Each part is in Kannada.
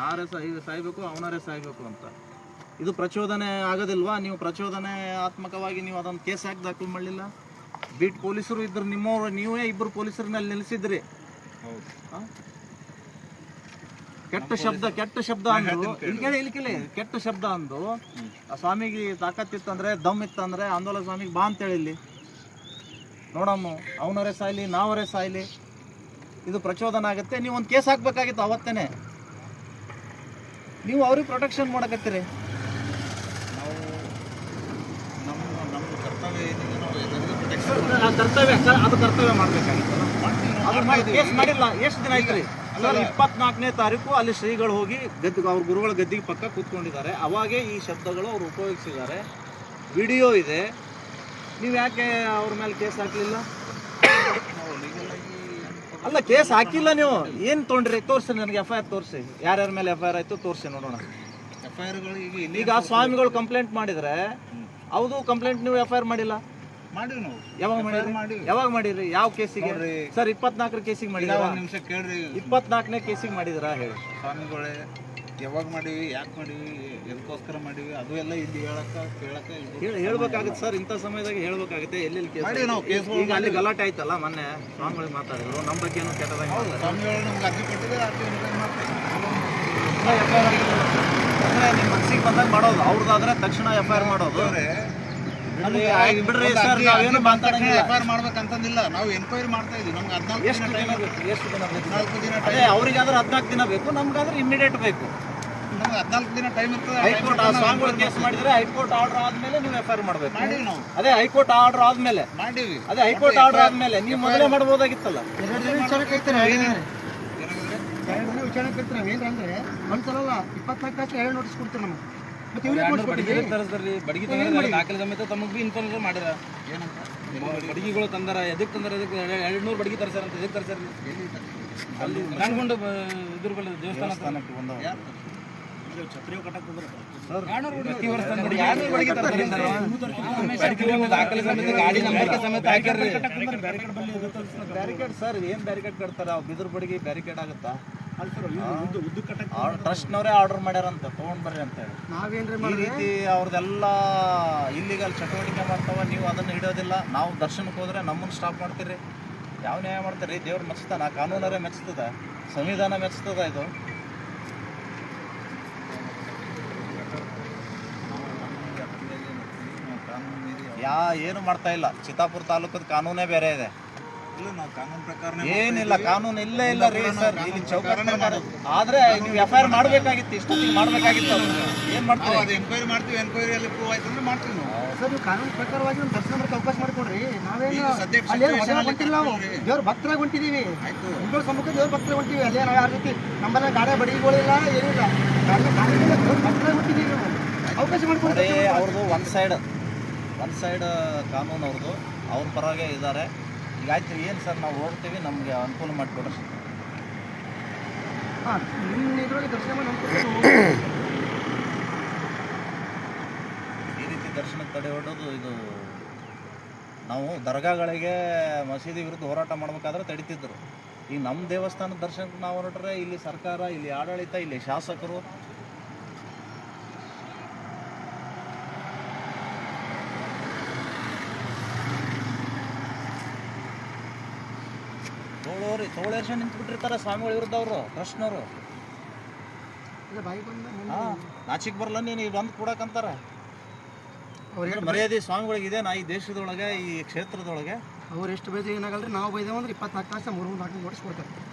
ನಾರೇ ಸಾಯ ಸಾಯ್ಬೇಕು ಅವನರೇ ಸಾಯ್ಬೇಕು ಅಂತ. ಇದು ಪ್ರಚೋದನೆ ಆಗೋದಿಲ್ವಾ? ನೀವು ಪ್ರಚೋದನೆ ಆತ್ಮಕವಾಗಿ ನೀವು ಅದೊಂದು ಕೇಸ್ ಯಾಕೆ ದಾಖಲು ಮಾಡಲಿಲ್ಲ? ಬೀಟ್ ಪೊಲೀಸರು ಇದ್ರು ನಿಮ್ಮವ್ರು ನೀವೇ ಇಬ್ಬರು ಪೊಲೀಸರನ್ನಲ್ಲಿ ನೆಲೆಸಿದ್ರಿ. ನಿಲ್ಲಿಸಿದ್ರಿ ಕೆಟ್ಟ ಶಬ್ದ ಕೆಟ್ಟ ಶಬ್ದ ಅಂದ್ರು ಇಲ್ಲಿ ಕೇಳಿ. ಇಲ್ಲಿ ಕೇಳಿ ಕೆಟ್ಟ ಶಬ್ದ ಅಂದು ಆ ಸ್ವಾಮಿಗೆ ತಾಕತ್ತಿತ್ತಂದ್ರೆ ದಮ್ ಇತ್ತಂದ್ರೆ ಆಂದೋಲನ ಸ್ವಾಮಿಗೆ ಬಾ ಅಂತೇಳಿ ಇಲ್ಲಿ ನೋಡಮ್ಮ ಅವನರೇ ಸಾಯ್ಲಿ ನಾವರೇ ಸಾಯ್ಲಿ. ಇದು ಪ್ರಚೋದನ ಆಗುತ್ತೆ ನೀವು ಒಂದು ಕೇಸ್ ಹಾಕ್ಬೇಕಾಗಿತ್ತು ಅವತ್ತೇನೆ. ನೀವು ಅವ್ರಿಗೆ ಪ್ರೊಟೆಕ್ಷನ್ ಮಾಡಕತ್ತೀರಿ. ನಾವು ನಮ್ಮ ನಮ್ಮ ಕರ್ತವ್ಯ ಏನಿದೆ ನಾವು ಎಲ್ಲರಿಗೂ ಪ್ರೊಟೆಕ್ಷನ್ ಆ ಕರ್ತವ್ಯ ಸರ್ ಅದು ಕರ್ತವ್ಯ ಮಾಡ್ಬೇಕಾಗಿತ್ತು. ಕೇಸ್ ಮಾಡಿಲ್ಲ ಎಷ್ಟು ದಿನ ಆಯ್ತು ರೀ? ಸರ್ ಇಪ್ಪತ್ನಾಲ್ಕನೇ ತಾರೀಕು ಅಲ್ಲಿ ಶ್ರೀಗಳು ಹೋಗಿ ಗದ್ದಿಗೆ ಅವ್ರ ಗುರುಗಳ ಗದ್ದಿಗೆ ಪಕ್ಕ ಕೂತ್ಕೊಂಡಿದ್ದಾರೆ. ಅವಾಗೇ ಈ ಶಬ್ದಗಳು ಅವ್ರು ಉಪಯೋಗಿಸಿದ್ದಾರೆ. ವಿಡಿಯೋ ಇದೆ. ನೀವು ಯಾಕೆ ಅವ್ರ ಮೇಲೆ ಕೇಸ್ ಹಾಕ್ಲಿಲ್ಲ ನಾವು legal ಆಗಿ ಏನು ಅಲ್ಲ ಕೇಸ್ ಹಾಕಿಲ್ಲ ನೀವು. ಏನು ತೊಗೊಂಡ್ರಿ? ತೋರಿಸಿ ನನಗೆ ಎಫ್ ಐ ಆರ್ ತೋರಿಸಿ. ಯಾರ್ಯಾರ ಮೇಲೆ ಎಫ್ ಐ ಆರ್ ಆಯ್ತು ತೋರಿಸಿ ನೋಡೋಣ. ಎಫ್ ಐ ಆರ್ ಈಗ ಸ್ವಾಮಿಗಳು ಕಂಪ್ಲೇಂಟ್ ಮಾಡಿದ್ರೆ ಹೌದು ಕಂಪ್ಲೇಂಟ್ ನೀವು ಎಫ್ ಐ ಆರ್ ಮಾಡಿಲ್ಲ? ಮಾಡಿವಿ ನಾವು. ಯಾವಾಗ ಮಾಡಿದ್ರಿ? ಮಾಡಿರಿ ಯಾವಾಗ ಮಾಡಿರಿ ಯಾವ ಕೇಸಿಗೆ. ಸರ್ ಇಪ್ಪತ್ನಾಲ್ಕರ ಕೇಸಿಗೆ ಮಾಡಿದ್ರ ನಿಮಿಷ ಕೇಳ್ರಿ. ಇಪ್ಪತ್ನಾಲ್ಕನೇ ಕೇಸಿಗೆ ಮಾಡಿದ್ರಾ ಹೇಳಿ. ಸ್ವಾಮಿಗಳೇ ಯಾವಾಗ ಮಾಡೀವಿ ಯಾಕೆ ಮಾಡೀವಿ ಎದಕ್ಕೋಸ್ಕರ ಮಾಡೀವಿ ಅದು ಎಲ್ಲ ಇಲ್ಲಿ ಹೇಳಕ್ಕ ಕೇಳಕ್ಕ ಇಲ್ಲಿ ಹೇಳಿ ಹೇಳ್ಬೇಕಾಗುತ್ತೆ ಸರ್ ಇಂಥ ಸಮಯದಾಗ ಹೇಳ್ಬೇಕಾಗುತ್ತೆ ಎಲ್ಲೆಲ್ಲಿ ಕೇಸ್ ಮಾಡಿ ನಾವು ಕೇಸ್ ಈಗ ಅಲ್ಲಿ ಗಲಾಟೆ ಆಯ್ತಲ್ಲ ಮೊನ್ನೆ ಸ್ವಾಮಿಗಳಿಗೆ ಮಾತಾಡಿದ್ರು ನಮ್ಮ ಬಗ್ಗೆ ಏನೋ ಕೆಟ್ಟದಾಗ ಹೌದು ಸ್ವಾಮಿಗಳು ನಮ್ಗೆ ಅರ್ಜಿ ಕೊಟ್ಟಿದ್ರೆ ಅರ್ಜಿ ಮಾಡ್ತೀವಿ ಅಂದ್ರೆ ನಿಮ್ಮ ಮನಸ್ಸಿಗೆ ಬಂದಾಗ ಮಾಡೋದು ಅವ್ರದ್ದಾದ್ರೆ ತಕ್ಷಣ ಎಫ್ ಐ ಆರ್ ಮಾಡೋದು ಬಿಡ್ರಿ ಸರ್ ನಾವೇನು ಮಾತಾಡಂಗಿಲ್ಲ. ಎಫ್ ಐ ಆರ್ ಮಾಡ್ಬೇಕಂತಂದಿಲ್ಲ ನಾವು ಎನ್ಕ್ವೈರಿ ಮಾಡ್ತಾ ಇದೀವಿ ನಮ್ಗೆ ಹದಿನಾಲ್ಕು ಎಷ್ಟು ದಿನ ಬೇಕು? ಎಷ್ಟು ದಿನ ಬೇಕು? ಅವ್ರಿಗಾದ್ರೆ ಹದಿನಾಲ್ಕು ದಿನ ಬೇಕು ನಮ್ಗಾದ್ರೆ ಇಮಿಡಿಯೇಟ್ ಬೇಕು. ಹದಿನಾಲ್ಕು ದಿನ ಟೈಮ್ ಇರ್ತದೆ ಹೈಕೋರ್ಟ್ ಆ ತನಕ ಸ್ವಾಮಿಗಳು ಕೇಸ್ ಮಾಡಿದ್ರೆ ಹೈಕೋರ್ಟ್ ಆರ್ಡರ್ ಆದ್ಮೇಲೆ ನೀವು ಎಫ್ ಐ ಆರ್ ಮಾಡಬೇಕು. ಮಾಡಿವಿ ನಾವು. ಅದೇ ಹೈಕೋರ್ಟ್ ಆರ್ಡರ್ ಆದ್ಮೇಲೆ. ಮಾಡಿವಿ. ಅದೇ ಹೈಕೋರ್ಟ್ ಆರ್ಡರ್ ಆದ್ಮೇಲೆ. ನೀವು ಮೊದಲೇ ಮಾಡ್ಬೋದಾಗಿತ್ತಲ್ಲ. ಎರಡು ದಿನ ವಿಚಾರ ಕೈತಾರೆ ಏನಾಗಿದೆ? ಎರಡು ದಿನ ವಿಚಾರ ಕೈತಾರೆ ನಾವ್ ಏನಂದ್ರೆ ಒಂದ್ಸಲಲ್ಲ ಇಪ್ಪತ್ನಾಲ್ಕು ತಾಸು ಎರಡು ನೋಟಿಸ್ ನಮಗೆ. ಮತ್ತೆ ಬಡಗಿ ತಂದ್ರೆ ದಾಖಲೆ ಸಮೇತ ತಮಗೆ ಬಿ ಇನ್ಫಾರ್ಮೇಷನ್ ಮಾಡ್ಯಾರ ಬಡಗಿಗಳು ತಂದಾರ ಎದಕ್ ತಂದಾರ ಎದಕ್ಕೆ ಎರಡು ನೂರು ಬಡಗಿ ತರ್ಸಾರ ಅಂತ ಎದಕ್ಕೆ ತರ್ಸಾರ ಅಲ್ಲಿ ಕಂಡ್ಕೊಂಡು ಇದ್ರ ಬಲ್ಲಿ ದೇವಸ್ಥಾನ ಬ್ಯಾರಿಕೇಡ್ ಸರ್ ಏನ್ ಬ್ಯಾರಿಕೇಡ್ ಕಟ್ತಾರ? ಅವ್ ಬಿದ್ರ ಬಡಿಗೆ ಬ್ಯಾರಿಕೇಡ್ ಆಗುತ್ತಾ? ಟ್ರಸ್ಟ್ನವರೇ ಆರ್ಡರ್ ಮಾಡ್ಯಾರಂತ ತಗೊಂಡ್ ಬರ್ರಿ ಅಂತ ಹೇಳಿ. ಅವ್ರದೆಲ್ಲ ಈ ರೀತಿ ಅವ್ರದ್ದೆಲ್ಲ ಇಲ್ಲಿಗಲ್ ಚಟುವಟಿಕೆ ಮಾಡ್ತಾವ ನೀವು ಅದನ್ನ ಹಿಡಿಯೋದಿಲ್ಲ. ನಾವು ದರ್ಶನಕ್ಕೆ ಹೋದ್ರೆ ನಮ್ಮನ್ನ ಸ್ಟಾಪ್ ಮಾಡ್ತೀರಿ. ಯಾವ ನ್ಯಾಯ ಮಾಡ್ತೀರಿ? ದೇವ್ರು ಮೆಚ್ತಾನ ಕಾನೂನರೇ ಮೆಚ್ತದ. ಸಂವಿಧಾನ ಮೆಚ್ತದ ಇದು ಕಾನೂನು ಮೀರಿ ಯಾ ಏನು ಮಾಡ್ತಾ ಇಲ್ಲ. ಚಿತ್ತಾಪುರ ತಾಲೂಕದ ಕಾನೂನೇ ಬೇರೆ ಇದೆ. ಕಾನೂನು ಏನಿಲ್ಲ ಕಾನೂನು ಇಲ್ಲೇ ಇಲ್ಲ ರೀ ಸರ್. ಇಲ್ಲಿ ಚೌಕಟ್ಟನೆ ಮಾಡೋದು. ಆದ್ರೆ ನೀವು ಎಫ್ ಐ ಆರ್ ಮಾಡ್ಬೇಕಾಗಿತ್ತು ಇಷ್ಟು ಮಾಡ್ಬೇಕಾಗಿತ್ತು. ಏನ್ ಮಾಡ್ತೀರಿ? ಅದು ಎನ್ಕ್ವೈರಿ ಮಾಡ್ತೀವಿ ಎನ್ಕ್ವೈರಿ ಅಲ್ಲಿ ಪ್ರೂವ್ ಆಯ್ತು ಅಂದ್ರೆ ಮಾಡ್ತೀವಿ ನಾವು. ಸರ್ ನೀವು ಕಾನೂನು ಪ್ರಕಾರವಾಗಿ ಒಂದು ದರ್ಶನ ಮಾಡಕ್ಕೆ ಅವಕಾಶ ಮಾಡಿಕೊಡ್ರಿ. ನಾವೇನು ಹೊಂಟಿಲ್ಲ ನಾವು. ದೇವ್ರ ಭಕ್ತರಾಗಿ ಹೊಂಟಿದೀವಿ. ಆಯ್ತು. ಗುರುಗಳ ಸಮ್ಮುಖ ದೇವ್ರ ಭಕ್ತರ ಹೊಂಟಿವಿ ಅಲ್ಲೇ ನಾವು ಯಾವ ರೀತಿ ನಮ್ಮಲ್ಲ ಗಾಡಿ ಬಡಿಗಳಿಲ್ಲ ಏನಿಲ್ಲ ದೇವ್ರ ಭಕ್ತರಾಗಿ ಹೊಂಟಿದೀವಿ ನಾವು. ಅವಕಾಶ ಮಾಡಿಕೊಡ್ರಿ. ಅವ್ರದ್ದು ಒಂದ್ ಸೈಡ್ ಒನ್ ಸೈಡ್ ಕಾನೂನು ಅವ್ರದ್ದು. ಅವ್ರ ಪರವಾಗೇ ಇದ್ದಾರೆ. ಈಗ ಆಯ್ತು ಏನು ಸರ್ ನಾವು ಓಡ್ತೀವಿ ನಮಗೆ ಅನುಕೂಲ ಮಾಡಿಕೊಡ್ರಿ. ಹಾಂ ನಿಮ್ಮ ಇದ್ರೊಳಗೆ ದರ್ಶನ ಮಾಡಿ ನಮ್ಗೆ ಈ ರೀತಿ ದರ್ಶನಕ್ಕೆ ತಡೆ ಹೊಡೋದು ಇದು ನಾವು ದರ್ಗಾಗಳಿಗೆ ಮಸೀದಿ ವಿರುದ್ಧ ಹೋರಾಟ ಮಾಡಬೇಕಾದ್ರೆ ತಡಿತಿದ್ರು. ಈಗ ನಮ್ಮ ದೇವಸ್ಥಾನದ ದರ್ಶನಕ್ಕೆ ನಾವು ಹೊರಟ್ರೆ ಇಲ್ಲಿ ಸರ್ಕಾರ ಇಲ್ಲಿ ಆಡಳಿತ ಇಲ್ಲಿ ಶಾಸಕರು ತೋಳೋರಿ ತೋಳೇರ್ಷ ನಿಂತ್ಬಿಟ್ಟಿರ್ತಾರೆ ಸ್ವಾಮಿಗಳ ವಿರುದ್ಧ ಅವರು ಕೃಷ್ಣರು. ಹಾಂ ನಾಚಿಕ್ ಬರಲ್ಲ ನೀನು ಬಂದು ಕೊಡಕ್ಕಂತಾರೆ ಅವ್ರಿಗೆ ಮರ್ಯಾದೆ ಸ್ವಾಮಿಗಳಿಗೆ ಇದೆ ನಾ ಈ ದೇಶದೊಳಗೆ ಈ ಕ್ಷೇತ್ರದೊಳಗೆ. ಅವ್ರು ಎಷ್ಟು ಬೈದ ಏನಾಗಲ್ರಿ ನಾವು ಬೈದೇವು ಅಂದ್ರೆ ಇಪ್ಪತ್ನಾಲ್ಕು ತಾಸು ಮೂರು ಮೂರು ನಾಲ್ಕು ಓಡಿಸ್ಕೊಡ್ತಾರೆ ಕೊಡ್ತಾರೆ.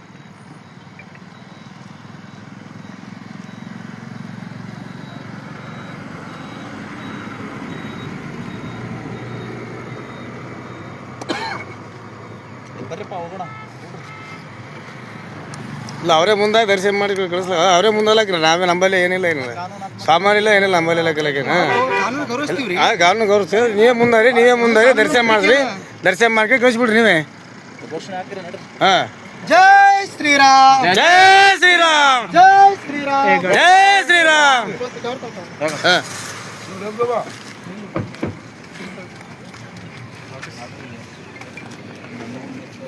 ಬರ್ರಿಪ್ಪ ಹೋಗೋಣ. ಇಲ್ಲ ಅವರೇ ಮುಂದೆ ದರ್ಶನ ಮಾಡಿ ಕಳಿಸ್ಲ. ಅವರೇ ಮುಂದೆ ಮುಂದಲ್ಲಕ್ರಿ ನಾವೇ ನಂಬಲ್ಲಿ ಏನಿಲ್ಲ ಏನಿಲ್ಲ. ಸಾಮಾನಿಲ್ಲ ಏನಿಲ್ಲ ನಂಬಲ್ಲಿಲ್ಲ ಕಲಿಕೆ ಕಾನೂನು ಗೌರವಿಸ್ತೀವಿ. ನೀವೇ ಮುಂದಾರಿ ನೀವೇ ಮುಂದಾರಿ ದರ್ಶನ ಮಾಡಿದ್ರಿ ದರ್ಶನ ಮಾಡ್ಕೊಂಡು ಕಳಿಸ್ಬಿಡ್ರಿ ನೀವೇ. ಹಾಂ. ಜೈ ಶ್ರೀರಾಮ್. ಜೈ ಶ್ರೀರಾಮ್. ಜೈ ಶ್ರೀರಾಮ್. ಜೈ ಶ್ರೀರಾಮ್. ಹಾಂ ಮೊದಲೇ ಕೊಡ್ಬೇಕು ಇಷ್ಟೆಲ್ಲ ಯಾಕೆ? ಬರ್ಬೇಕು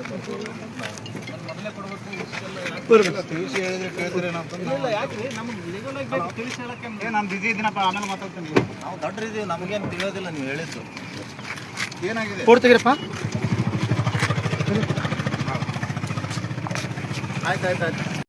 ತಿಳಿಸಿ ಹೇಳಿದ್ರೆ ಕೇಳ್ತಾರೆ ಏನಂತ ಇಲ್ಲ ಯಾಕ್ರಿ ನಮ್ಗೆ ಲೀಗಲ್ ಆಗಿ ತಿಳಿಸಿ ಹೇಳಕ್ಕೆ ನಾನು ಬಿಜಿ ಇದ್ದೀನಪ್ಪ ಆಮೇಲೆ ಮಾತಾಡ್ತೀನಿ. ನಾವು ದೊಡ್ಡರಿದ್ದೀವಿ ನಮಗೇನು ತಿಳಿಯೋದಿಲ್ಲ ನೀವು ಹೇಳಿದ್ದು. ಏನಾಗಿದೆ? ಕೊಡ್ತೀರಪ್ಪ ಆಯ್ತು ಆಯ್ತು ಆಯ್ತು.